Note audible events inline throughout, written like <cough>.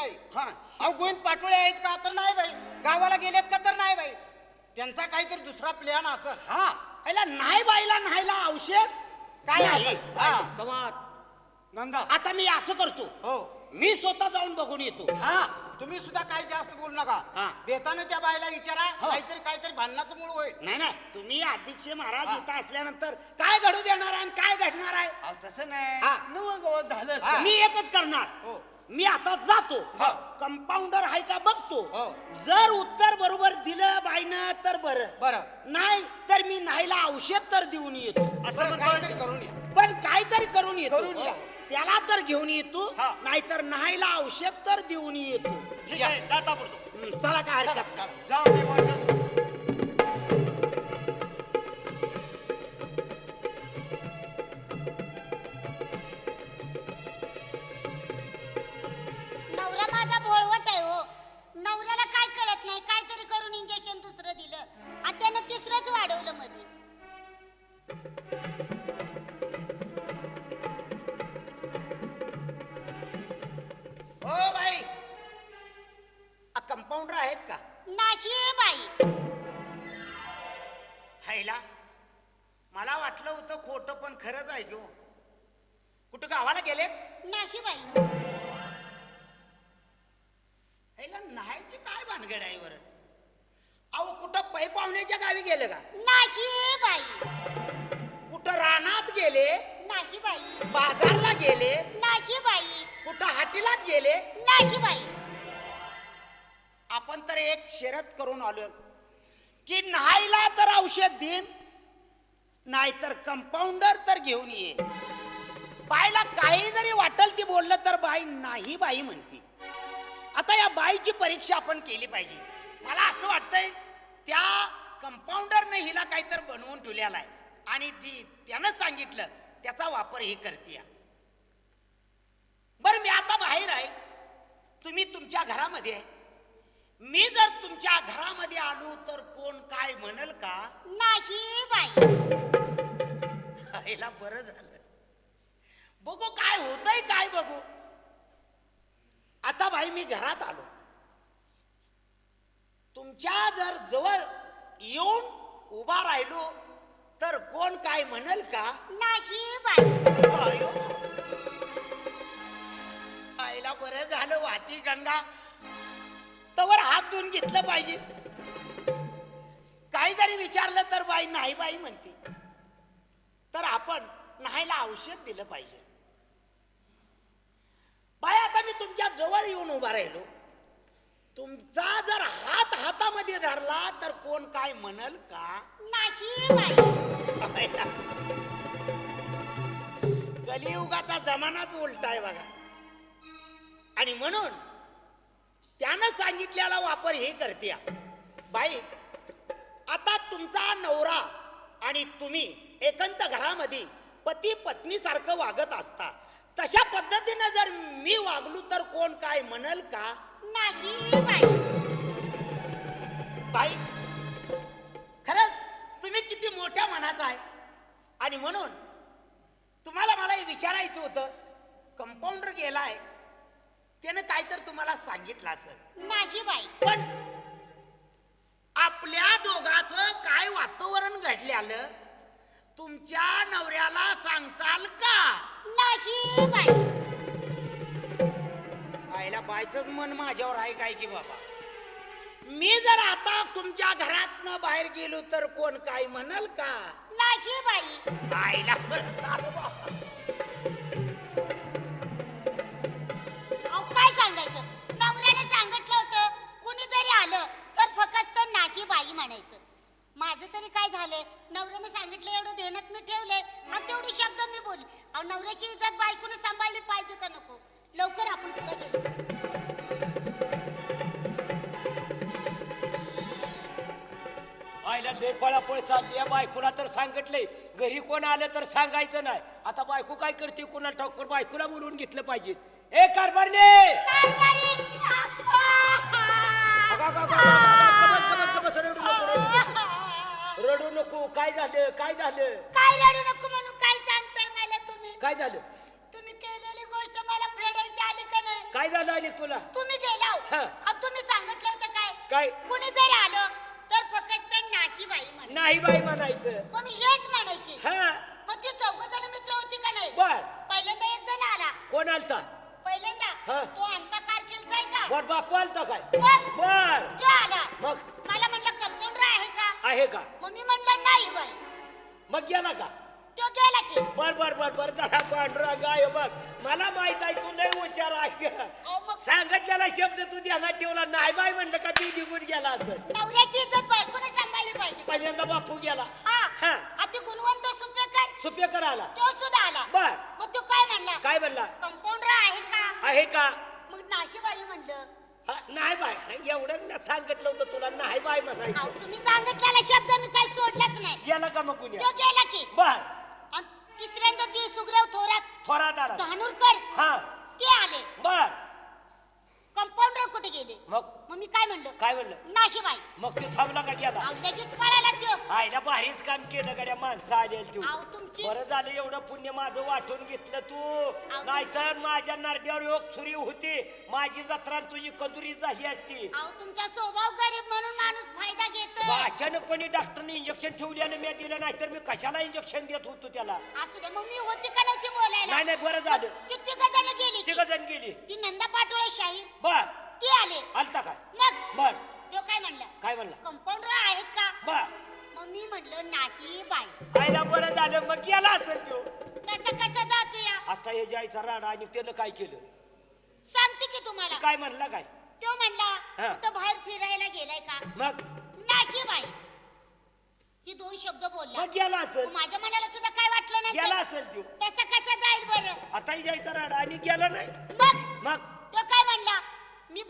बाई. हा अहो गोविंद पाटोळे आहेत का तर नाही बाई. गावाला गेलेत का तर नाही बाई. त्यांचा काहीतरी दुसरा प्लॅन असं. हा. नाही बाईला नाहीला औषध? काय. असं हा. कमाल नंदा आता मी असं करतो. हो. मी स्वतः जाऊन बघून येतो. हा. तुम्ही सुद्धा काही जास्त बोलू नका. हा. बेताने त्या बाईला विचारा. हो. काहीतरी काहीतरी भांडणाचं मूळ होईल. नाही नाही. तुम्ही अध्यक्ष महाराज हा. इथं असल्यानंतर काय घडू देणार आहे आणि काय घडणार आहे? अहो, तसं नाही. हा. झालं. मी मी एकच करणार. हो. मी आता जातो हा. कंपाऊंडर आहे का बघतो हो. जर उत्तर बरोबर दिलं बाईनं तर बरं बरं नाही तर मी नाहीला औषध तर देऊन येतो असं बरं, म्हणतो काहीतरी करून या पण काहीतरी करून येतो करून या. त्याला तर घेऊन येतो हा. नाहीतर नाहीला औषध तर देऊन येतो ठीक आहे जाता पडतो हं, चला काय हरकत नाही. चला. जा मी वाटत. हायला मला वाटलं होतं खोटं पण खरंच आहे घेऊ कुठं गावाला गेले? नाही बाई. हायला नाहीची काय भानगड आहे वर अहो कुठं पै पाहुण्याच्या गावी गेले का? नाही बाई. कुठं रानात गेले? नाही बाई. बाजारला गेले? नाही बाई. कुठं हाटीलात गेले? नाही बाई. आपण तर एक शरत करून आलो की नाहीला तर औषध देईन नाहीतर कंपाऊंडर तर घेऊन ये बाईला काही जरी वाटल ती बोललं तर बाई नाही बाई म्हणते. आता या बाईची परीक्षा आपण केली पाहिजे. मला असं वाटतंय त्या कंपाऊंडरने हिला काहीतरी बनवून ठेवलेला आहे. आणि ती त्यानं सांगितलं त्याचा वापर ही करते बरं मी आता बाहेर आहे. तुम्ही तुमच्या घरामध्ये आहे. मी जर तुमच्या घरामध्ये आलो तर कोण काय म्हणल का? नाही बाई. <laughs> आईला बरं झालं. बघू काय होतंय काय बघू. आता भाई मी घरात आलो. तुमच्या जर जवळ येऊन उभा राहिलो तर कोण काय म्हणल का? नाही बाई. आईला बरं झालं वाती गंगा. तवर हात धुवून घेतलं पाहिजे. काही जरी विचारलं तर बाई नाही बाई म्हणते. तर आपण नाहीला औषध दिलं पाहिजे. बाई आता मी तुमच्या जवळ येऊन उभा राहिलो. तुमचा जर हात हातामध्ये धरला तर कोण काय म्हणल का? नाही. कलियुगाचा जमानाच उलटा आहे बघा. आणि म्हणून त्यानं सांगितलेला वापर हे करते बाई आता तुमचा नवरा आणि तुम्ही एकंत घरामध्ये पती पत्नी सारखं वागत असता. तशा पद्धतीनं जर मी वागलो तर कोण काय म्हणल का? नाही बाई. बाई खरंच तुम्ही किती मोठ्या मनाचा आहे. आणि म्हणून तुम्हाला मला हे विचारायचं होतं कंपाऊंडर गेलाय त्यानं काय तर तुम्हाला सांगितलं असेल. नाही बाई. पण आपल्या दोघाचं काय वातावरण घडल्यालं? तुमच्या नवऱ्याला सांगचाल का? नाही बाई. आईला बायचंच मन माझ्यावर आहे काय की बाबा? मी जर आता तुमच्या घरातनं बाहेर गेलो तर कोण काय म्हणल का? नाही बाई. आईला बरं झालं बाबा. कुणी जरी आलं तर फक्त नाही बाई म्हणायचं. माझं तरी काय झालंय? नवऱ्याने सांगितलं एवढं ध्यानात मी ठेवलंय. आणि तेवढी शब्द मी बोलली. अहो नवऱ्याची इज्जत बायकोने सांभाळली पाहिजे का नको? लवकर आपण सुद्धा आईला लय पळापळ चालली या बायकोला तर सांगितलंय. घरी कोण आलं तर सांगायचं नाही. आता बायको काय करते? कोणा ठाऊक? बायकोला बोलवून घेतलं पाहिजे. ए कारभारने रडू नको, काय झालं? काय झालं? काय रडू नको म्हणून काय सांगताय मला तुम्ही? काय झालं? तुम्ही केलेली गोष्ट मला फेडायची आली का नाही? काय झालं आणि तुला? तुम्ही गेला हो. हा. अब तुम्ही सांगितलं होतं काय? काय? कुणी जरी आलं तर फक्त नाही बाई म्हणे नाही बाई म्हणायचं. मग मी हेच म्हणायची. हा. मग ती चौघ जण मित्र होती का नाही? बर. पहिल्यांदा एक जण आला. कोण आलता? पहिल्यांदा हा. तो का बर बापू आलता काय? मग बर तो आला. मग? मला म्हणलं कंपाऊंडर आहे का? आहे का? मग मी म्हणलं नाही बाई. मग गेला का? तो गेला की. बर बर बर बर. जरा पांढरा गाय बघ. मला माहीत आहे तू लय हुशार आहे अहो, मग सांगितलेला शब्द तू ध्यानात ठेवला नाही बाई म्हणलं का ती निघून गेला असं नवऱ्याची इज्जत बायकोने सांभाळली पाहिजे? पहिल्यांदा बापू गेला. हा. हा. अति गुणवंत सुप्रेकर? सुपेकर आला. तो सुद्धा आला. बर. मग तू काय म्हणला? काय म्हणला? कंपाऊंडर आहे का? आहे का? मग नाही बाई म्हणलं. हा, नाही बाय एवढं ना सांगितलं होतं तुला नाही बाय म्हणायचं. अहो तुम्ही सांगितलेला शब्द मी काही सोडलाच नाही. गेला का मग कुणी तो गेला की. बर. आणि तिसऱ्यांदा ती सुग्रव थोरात थोरात आला. धानूरकर हा. ते आले. बर. गेले. मग? मग मी काय म्हणलं? काय म्हणलं? नाही बाई. मग तू थांबला का गेला? अहो लगेच पळाला त्यो. आईला भारीच काम केलं गड्या माणसं आलेल तू. अहो तुमची बरं झालं एवढं पुण्य माझं वाटून घेतलं तू. नाहीतर माझ्या नरड्यावर योग सुरी होती. माझी जत्रा आणि तुझी कंदुरी झाली असती. अहो तुमचा स्वभाव गरीब म्हणून माणूस फायदा घेतो मग अचानकपणे डॉक्टरने इंजेक्शन ठेवलेलं मी दिलं नाहीतर मी कशाला इंजेक्शन देत होतो त्याला? असू दे मग मी होती का नव्हती बोलायला? नाही नाही बरं झालं. ती तिघ जण गेली तिघ जण गेली ती नंदा पाटोळे शाहीर बर. ती आले. आलता काय? मग? बर. तो काय म्हणला? काय म्हणला? कंपाऊंडर आहेत का? बर. मग मी म्हणलं नाही बाई. आईला बरं झालं मग गेला असेल तो. तसं कसं जातो या? आता हे जायचा राडा आणि त्यानं काय केलं? सांगते की तुम्हाला. काय म्हणला काय? तो म्हणला हा. कुठं बाहेर फिरायला गेलाय का? मग? नाही बाई. ही दोन शब्द बोलला. मग गेला असेल. माझ्या मनाला सुद्धा काय वाटलं गेला नाही असेल तो. तसं कसं जाईल बरं? आताही जायचा राडा आणि गेला नाही. मग? मग? तो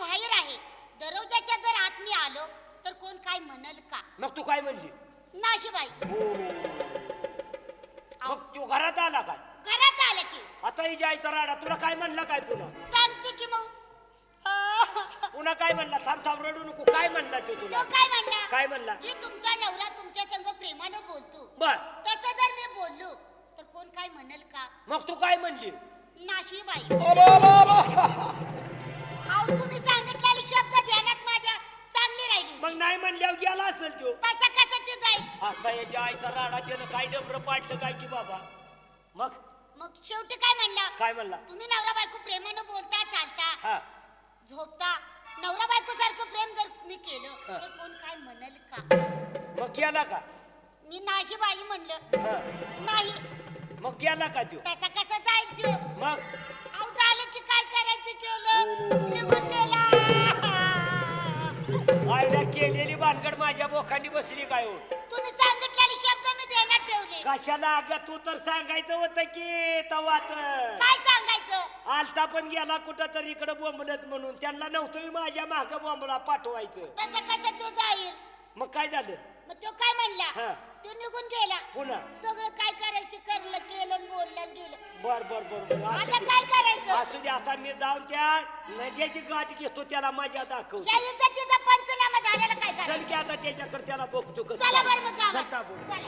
बाहेर आहे. दरवाजाच्या जर आत मी आलो तर कोण काय म्हणल का? मग तू काय म्हणली? नाही बाई. मग तू घरात आला काय? घरात आलं की. आताही जायचा राडा. तुला काय म्हणला काय पुन्हा? सांगते की मग. पुन्हा काय म्हणला? थांब थांब रडू नको. काय म्हणला तो तो तुला काय म्हणला? काय म्हणला? की तुमचा नवरा तुमच्या संग प्रेमानं बोलतो बर. तसं जर मी बोललो तर कोण काय म्हणल का? मग तू काय म्हणली? नाही बाई. अहो तुम्ही सांगितलेले शब्द ध्यानात माझ्या चांगली राहिली. मग नाही म्हणल्यावर गेला असेल तो. तसं कसं ते जाईल? आता या जायचा राडा त्यानं काय डबर पाडलं काय की बाबा? मग? मग शेवटी काय म्हणला? काय म्हणला? तुम्ही नवरा बायको प्रेमानं बोलता चालता? हा. झोपता? नवरा बायको सारखं प्रेम जर मी केलं हा. तर कोण काय म्हणल का? मग गेला का? मी नाही बाई म्हणलं. हा. नाही. मग गेला का तो? तसा कसा जाईल त्यो मग? आईला केलेली भानगड माझ्या बोखांनी बसली काय हो? तुम्ही सांगितलेले शब्द मी देण्यात ठेवले. कशाला अगं? तू तर सांगायचं होतं की तवात काय सांगायचं? आलता पण गेला कुठं तरी इकडं बोंबलत म्हणून. त्यांना नव्हतं माझ्या माग बोंबला पाठवायचं. तसं कसं तो जाईल? मग काय झालं? मग तो काय म्हणला? हा. तो निघून गेला. पुन्हा? सगळं काय करायचं करलं केलं आणि बोललं आणि गेलं बर बर बर बर. असू आता दे. काय करायचं? असू दे आता मी जाऊन त्या नद्याची गाठ घेतो त्याला माझ्या दाखव शाहीचा तिचा पंचनामा झालेला काय चल करायचं? की आता त्याच्याकडे त्याला बघतो कसं चला बरं मग चल गावात ताबडतोब. चला.